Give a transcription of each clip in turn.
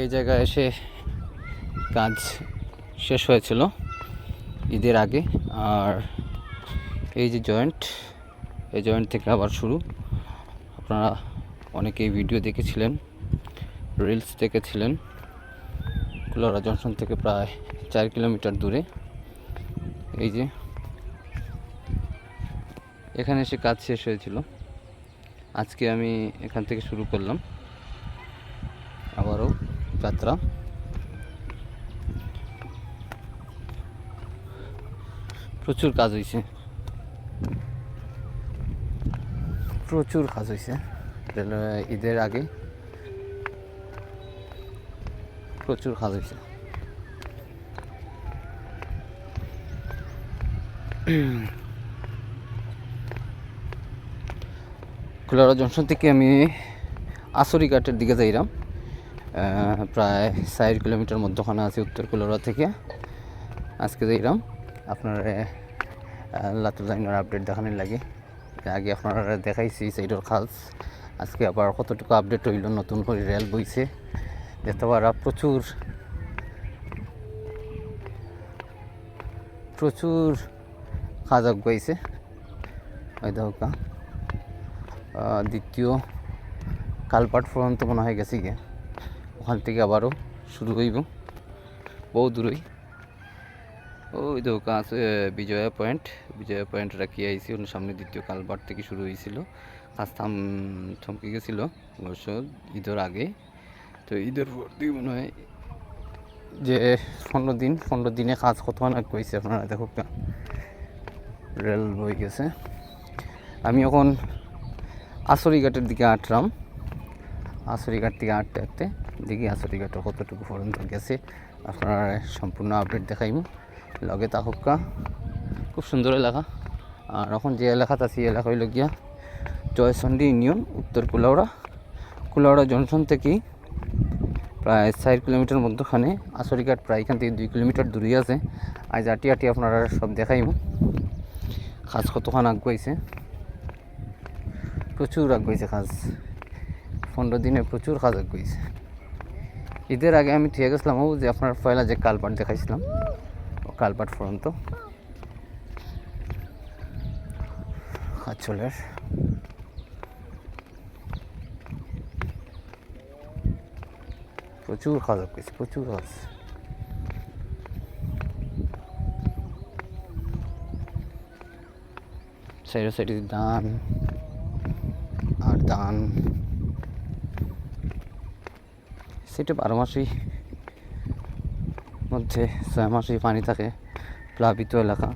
এই জায়গায় এসে কাজ শেষ হয়েছিল ঈদের আগে। আর এই যে জয়েন্ট, এই জয়েন্ট থেকে আবার শুরু। আপনারা অনেকেই ভিডিও দেখেছিলেন, রিলস দেখেছিলেন। কুলারা জংশন থেকে প্রায় চার কিলোমিটার দূরে। এই যে এখানে এসে কাজ শেষ হয়েছিল। আজকে আমি এখান থেকে শুরু করলাম। যাত্রা প্রচুর কাজ হয়েছে প্রচুর কাজ হয়েছে ঈদের আগে। প্রচুর কাজ হয়েছে কুলারা জংশন থেকে আমি আসরি ঘাটের দিকে যাইলাম প্রায় চার কিলোমিটার মধ্যখানে আছে উত্তর কুলারা থেকে। আজকে যাইলাম আপনার লাতুর লাইনের আপডেট দেখানোর লাগে। আগে আপনারা দেখাইছি সাইডর খালস। আজকে আবার কতটুকু আপডেট হইল, নতুন করে রেল বইছে। দেখতে পারা প্রচুর প্রচুর কাজ আগাইছে দেখো দ্বিতীয় কালপাট পর্যন্ত মনে হয় গেছি গিয়ে। ওখান থেকে আবারও শুরু হইব। বহু দূরই। ওই তো আছে বিজয়া পয়েন্ট। বিজয়া পয়েন্ট রাখি আইসি ওর সামনে দ্বিতীয় কালবার থেকে শুরু হয়েছিল কাজ থাম, থমকে গেছিল অবশ্য ঈদের আগে। তো ঈদের পর দিয়ে মনে হয় যে পনেরো দিন, পনেরো দিনে কাজ কত অনেক কইছে আপনারা? দেখো। রেল বই গেছে। আমি এখন আসরিঘাটের দিকে আটলাম আসরিঘাট থেকে আটতে আটতে দেখি আসরিঘাটের কতটুকু পর্যন্ত গেছে আপনারা সম্পূর্ণ আপডেট দেখাইমু। লগে তাহকা খুব সুন্দর এলাকা। আর এখন যে এলাকাত আছি, এই এলাকা হইল গিয়া জয়চন্ডী ইউনিয়ন, উত্তর কুলাউড়া। কুলাউড়া জংশন থেকে প্রায় চার কিলোমিটার মধ্যখানে আসরিঘাট প্রায় এখান থেকে দুই কিলোমিটার দূরে আছে। আজ আটি আটি আপনারা সব দেখাইমু। কাজ কতক্ষণ আগুয়াইছে? প্রচুর আগুয়াইছে কাজ। পনেরো দিনে প্রচুর কাজ আগুয়াইছে। ঈদের আগে আমি ঠিক গেছিলাম, ও যে আপনার পয়লা যে কালপাট দেখাইছিলাম, ও কালপাট পর্যন্ত। কাজলের প্রচুর কাজ আগুয়াইছে প্রচুর কাজ সাইডে সাইডে দান, আর ধান সেটা বারো মাসেই মধ্যে ছয় মাসেই পানি থাকে প্লাবিত এলাকা।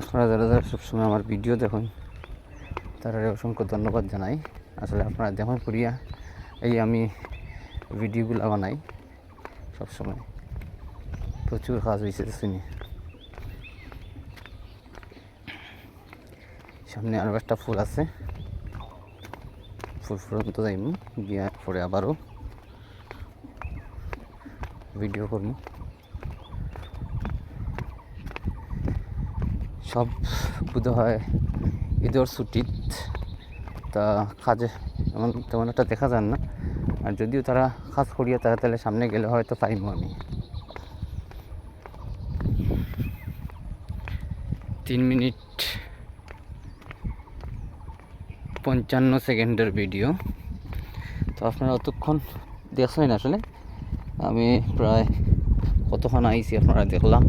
আপনারা যারা যারা সবসময় আমার ভিডিও দেখুন তারা অসংখ্য ধন্যবাদ জানাই। আসলে আপনারা দেখুন করিয়া এই আমি ভিডিওগুলো বানাই, সবসময় প্রচুর কাজ হয়েছে শুনি সামনে আরও একটা ফুল আছে। ফুল পর্যন্ত যাইমু, গিয়া পরে আবারও ভিডিও করব। সব বোধ হয় ঈদের ছুটিত তা কাজে এমন তেমন একটা দেখা যান না। আর যদিও তারা কাজ করিয়া তারা তাহলে সামনে গেলে হয়তো পাইমু আমি। তিন মিনিট পঞ্চান্ন সেকেন্ডের ভিডিও। তো আপনারা অতক্ষণ দেখছেন আসলে? আমি প্রায় কতক্ষণ আইছি আপনারা দেখলাম।